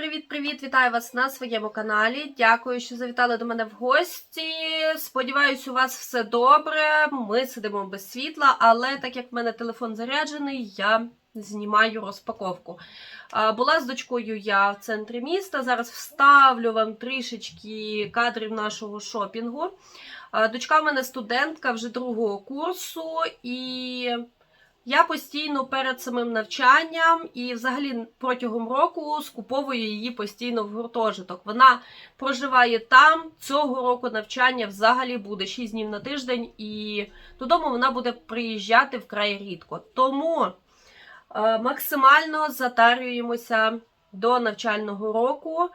Привіт-привіт! Вітаю вас на своєму каналі. Дякую, що завітали до мене в гості. Сподіваюсь, у вас все добре. Ми сидимо без світла, але так як в мене телефон заряджений, я знімаю розпаковку. Була з дочкою я в центрі міста. Зараз вставлю вам трішечки кадрів нашого шопінгу. Дочка в мене студентка вже другого курсу, і я постійно перед самим навчанням і взагалі протягом року скуповую її постійно в гуртожиток. Вона проживає там. Цього року навчання взагалі буде 6 днів на тиждень, і додому вона буде приїжджати вкрай рідко. Тому е, максимально затарюємося до навчального року.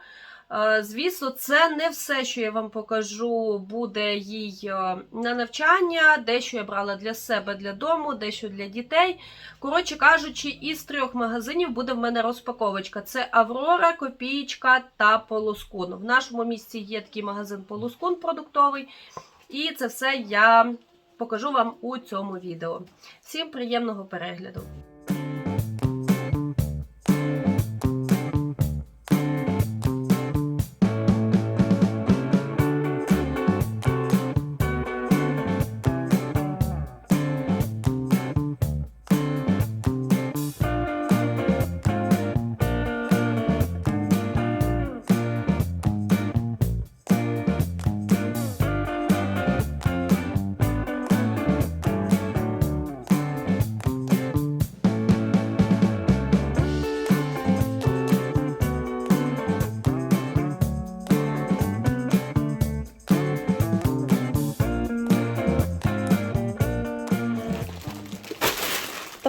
Е, Звісно, це не все, що я вам покажу, буде їй е, на навчання. Дещо я брала для себе для дому, дещо для дітей. Коротше кажучи, із трьох магазинів буде в мене розпаковочка: це Аврора, Копійка та Полускун. В нашому місті є такий магазин Полускун продуктовий. І це все я покажу вам у цьому відео. Всім приємного перегляду!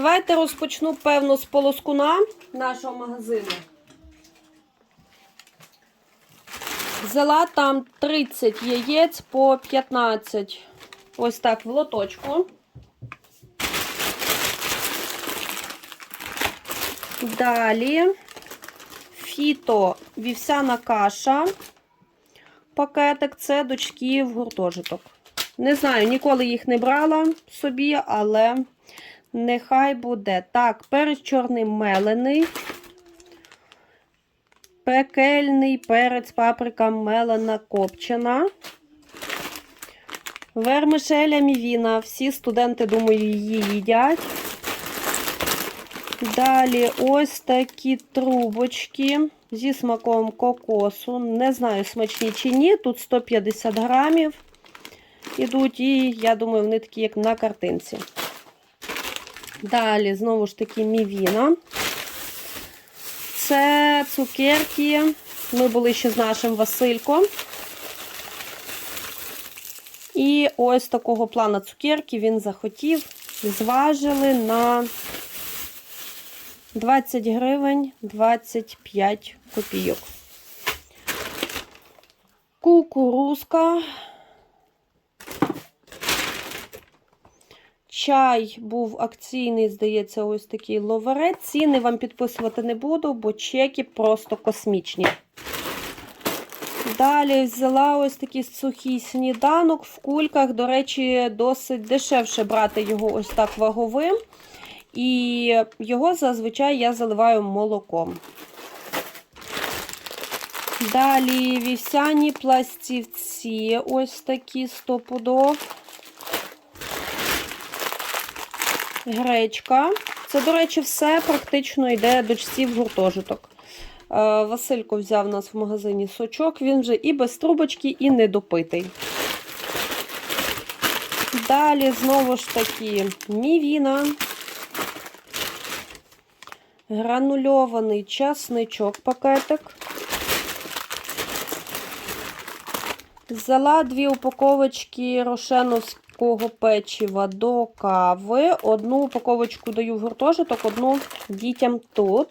Давайте розпочну, певно, з полоскуна нашого магазину. Взяла там 30 яєць по 15. Ось так в лоточку. Далі фіто вівсяна каша. Пакетик це дочки в гуртожиток. Не знаю, ніколи їх не брала собі, але нехай буде. Так, перець чорний мелений. Пекельний перець, паприка мелена копчена. Вермишеля мівіна. Всі студенти, думаю, її їдять. Далі ось такі трубочки зі смаком кокосу. Не знаю, смачні чи ні. Тут 150 грамів ідуть, і я думаю, вони такі, як на картинці. Далі, знову ж таки, мівіна. Це цукерки. Ми були ще з нашим Васильком. І ось такого плана цукерки він захотів. Зважили на 20 гривень 25 копійок. Кукурузка. Чай був акційний, здається, ось такий ловерець. Ціни вам підписувати не буду, бо чеки просто космічні. Далі взяла ось такий сухий сніданок в кульках. До речі, досить дешевше брати його ось так ваговим. І його зазвичай я заливаю молоком. Далі вівсяні пластівці, ось такі стопудо. Гречка. Це, до речі, все практично йде дочці в гуртожиток. Е, Василько взяв у нас в магазині сочок, він вже і без трубочки, і недопитий. Далі, знову ж таки, мівіна. Гранульований часничок пакетик. Взяла дві упаковочки рошеновського печива до кави. Одну упаковочку даю в гуртожиток, одну дітям тут.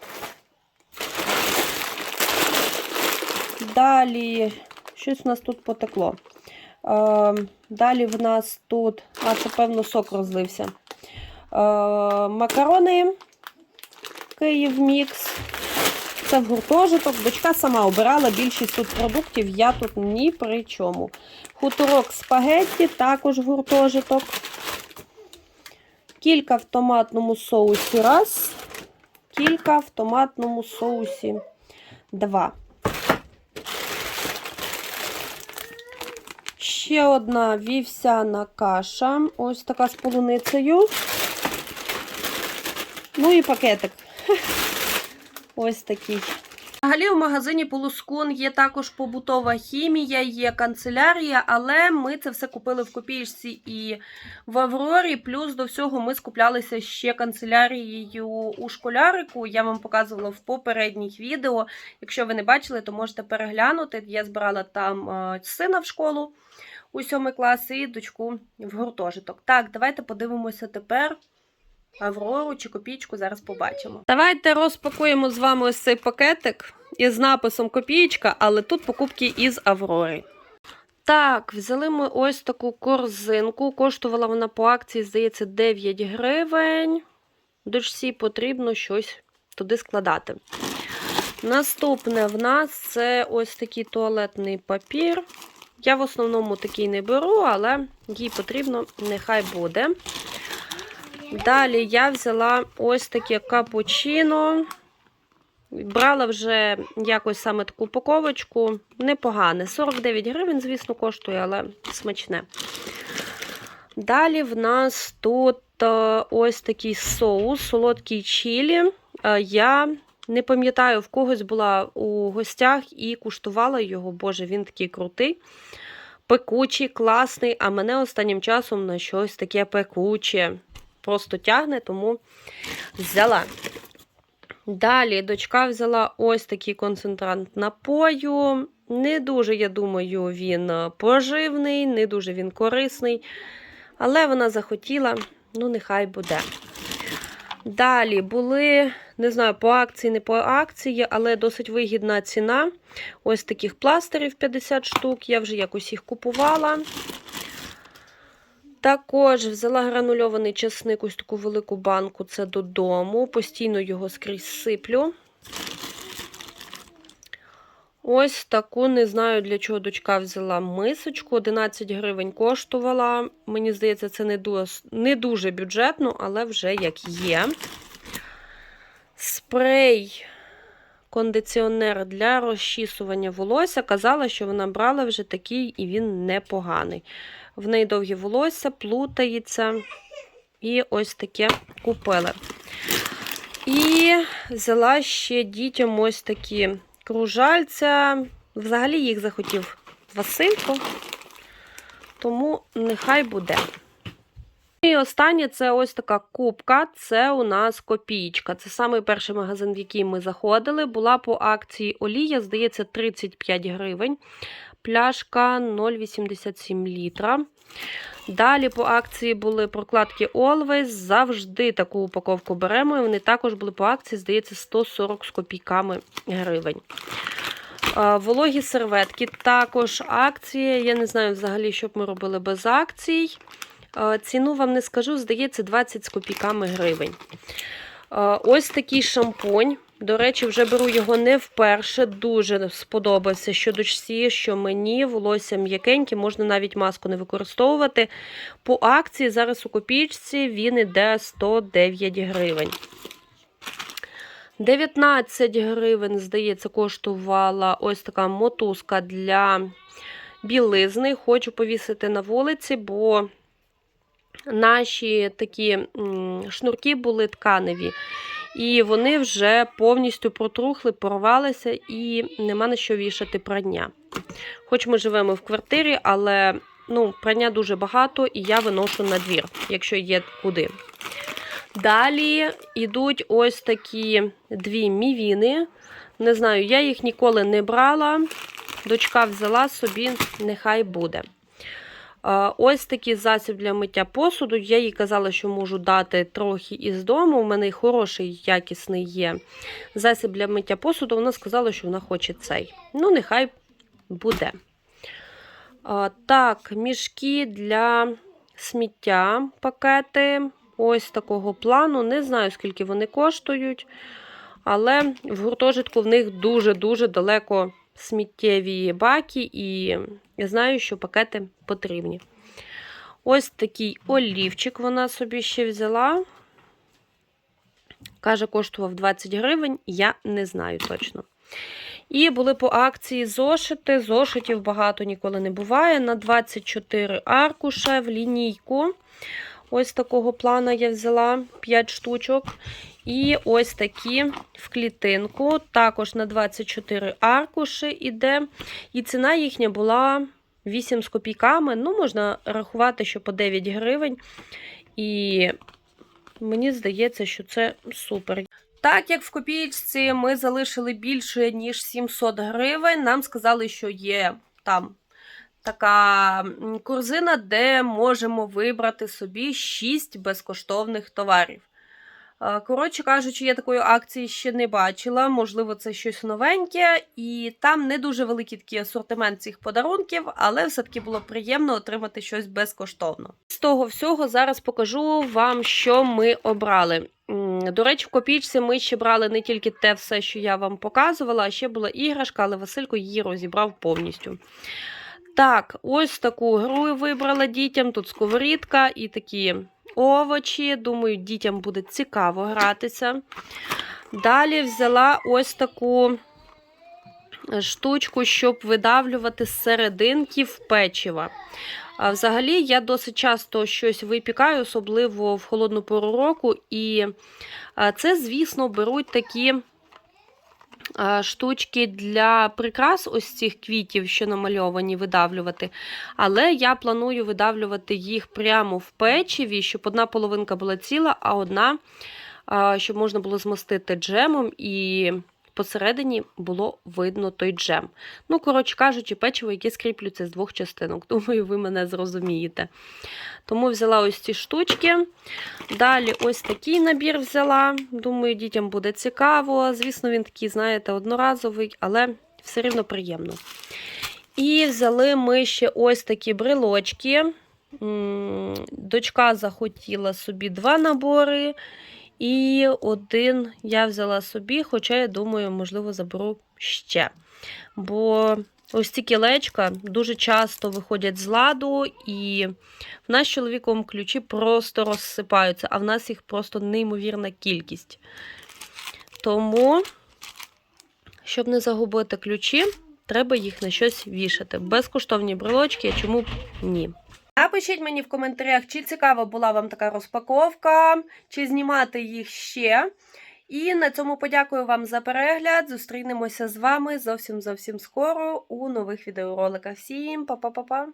Далі, щось у нас тут потекло. Е, Далі в нас тут, а це, певно, сок розлився. Е, Макарони Київ Мікс. Це в гуртожиток. Дочка сама обирала більшість тут продуктів, я тут ні при чому. Хуторок спагетті, також гуртожиток. Кілька в томатному соусі раз. Кілька в томатному соусі два. Ще одна вівсяна каша. Ось така з полуницею. Ну і пакетик. Ось такий. Взагалі, в магазині Полускун є також побутова хімія, є канцелярія, але ми це все купили в копійці і в Аврорі. Плюс до всього ми скуплялися ще канцелярією у школярику. Я вам показувала в попередніх відео. Якщо ви не бачили, то можете переглянути. Я збирала там е, сина в школу у сьомий клас і дочку в гуртожиток. Так, давайте подивимося тепер. Аврору чи копійку зараз побачимо. Давайте розпакуємо з вами ось цей пакетик із написом копієчка, але тут покупки із Аврори. Так, взяли ми ось таку корзинку. Коштувала вона по акції, здається, 9 гривень. Дочці потрібно щось туди складати. Наступне в нас це ось такий туалетний папір. Я в основному такий не беру, але їй потрібно, нехай буде. Далі я взяла ось таке капучино. Брала вже якось саме таку упаковочку. Непогане. 49 гривень, звісно, коштує, але смачне. Далі в нас тут е, ось такий соус, солодкий чілі. Е, Я не пам'ятаю, в когось була у гостях і куштувала його. Боже, він такий крутий. Пекучий, класний, а мене останнім часом на щось таке пекуче просто тягне, тому взяла. Далі дочка взяла ось такий концентрант напою. Не дуже, я думаю, він поживний, не дуже він корисний. Але вона захотіла, ну, нехай буде. Далі були, не знаю, по акції, не по акції, але досить вигідна ціна. Ось таких пластирів 50 штук. Я вже якось їх купувала. Також взяла гранульований чесник, ось таку велику банку, це додому. Постійно його скрізь сиплю. Ось таку, не знаю, для чого дочка взяла мисочку. 11 гривень коштувала. Мені здається, це не дуже, не дуже бюджетно, але вже як є. Спрей, кондиціонер для розчісування волосся. Казала, що вона брала вже такий, і він непоганий. В неї довгі волосся, плутається. І ось таке купили. І взяла ще дітям ось такі кружальця. Взагалі їх захотів Василько, тому нехай буде. І останнє це ось така кубка. Це у нас копійка. Це самий перший магазин, в який ми заходили. Була по акції олія, здається, 35 гривень. Пляшка 0,87 літра. Далі по акції були прокладки Always. Завжди таку упаковку беремо. І вони також були по акції, здається, 140 з копійками гривень. Вологі серветки також акція. Я не знаю взагалі, що б ми робили без акцій. Ціну вам не скажу, здається, 20 з копійками гривень. Ось такий шампунь. До речі, вже беру його не вперше. Дуже сподобався що дочці, що мені волосся м'якеньке, можна навіть маску не використовувати. По акції зараз у копійці він іде 109 гривень. 19 гривень, здається, коштувала ось така мотузка для білизни. Хочу повісити на вулиці, бо наші такі шнурки були тканеві. І вони вже повністю протрухли, порвалися, і нема на що вішати прання. Хоч ми живемо в квартирі, але ну, прання дуже багато, і я виношу на двір, якщо є куди. Далі йдуть ось такі дві мівіни. Не знаю, я їх ніколи не брала. Дочка взяла собі, нехай буде. Ось такий засіб для миття посуду. Я їй казала, що можу дати трохи із дому. У мене хороший, якісний є засіб для миття посуду. Вона сказала, що вона хоче цей. Ну, нехай буде. Так, мішки для сміття, пакети. Ось такого плану. Не знаю, скільки вони коштують. Але в гуртожитку в них дуже-дуже далеко сміттєві баки, і я знаю, що пакети потрібні. Ось такий олівчик вона собі ще взяла. Каже, коштував 20 гривень, я не знаю точно. І були по акції зошити. Зошитів багато ніколи не буває. На 24 аркуша в лінійку. Ось такого плана я взяла 5 штучок. І ось такі в клітинку. Також на 24 аркуші іде. І ціна їхня була 8 з копійками. Ну, можна рахувати, що по 9 гривень. І мені здається, що це супер. Так як в копійці ми залишили більше, ніж 700 гривень, нам сказали, що є там така корзина, де можемо вибрати собі 6 безкоштовних товарів. Е, Коротше кажучи, я такої акції ще не бачила. Можливо, це щось новеньке, і там не дуже великий такий асортимент цих подарунків, але все-таки було приємно отримати щось безкоштовно. З того всього зараз покажу вам, що ми обрали. До речі, в копійці ми ще брали не тільки те все, що я вам показувала, а ще була іграшка, але Василько її розібрав повністю. Так, ось таку гру вибрала дітям. Тут сковорідка і такі овочі. Думаю, дітям буде цікаво гратися. Далі взяла ось таку штучку, щоб видавлювати з серединків печива. Взагалі, я досить часто щось випікаю, особливо в холодну пору року. І це, звісно, беруть такі штучки для прикрас ось цих квітів, що намальовані, видавлювати. Але я планую видавлювати їх прямо в печиві, щоб одна половинка була ціла, а одна, щоб можна було змастити джемом і посередині було видно той джем. Ну, коротше кажучи, печиво, яке скріплюється з двох частинок. Думаю, ви мене зрозумієте. Тому взяла ось ці штучки. Далі ось такий набір взяла. Думаю, дітям буде цікаво. Звісно, він такий, знаєте, одноразовий, але все рівно приємно. І взяли ми ще ось такі брелочки. Дочка захотіла собі два набори. І один я взяла собі, хоча я думаю, можливо, заберу ще. Бо ось ці кілечка дуже часто виходять з ладу, і в нас з чоловіком ключі просто розсипаються, а в нас їх просто неймовірна кількість. Тому, щоб не загубити ключі, треба їх на щось вішати. Безкоштовні брелочки, чому б ні? Напишіть мені в коментарях, чи цікава була вам така розпаковка, чи знімати їх ще. І на цьому подякую вам за перегляд. Зустрінемося з вами зовсім зовсім скоро у нових відеороликах. Всім па-па-па-па!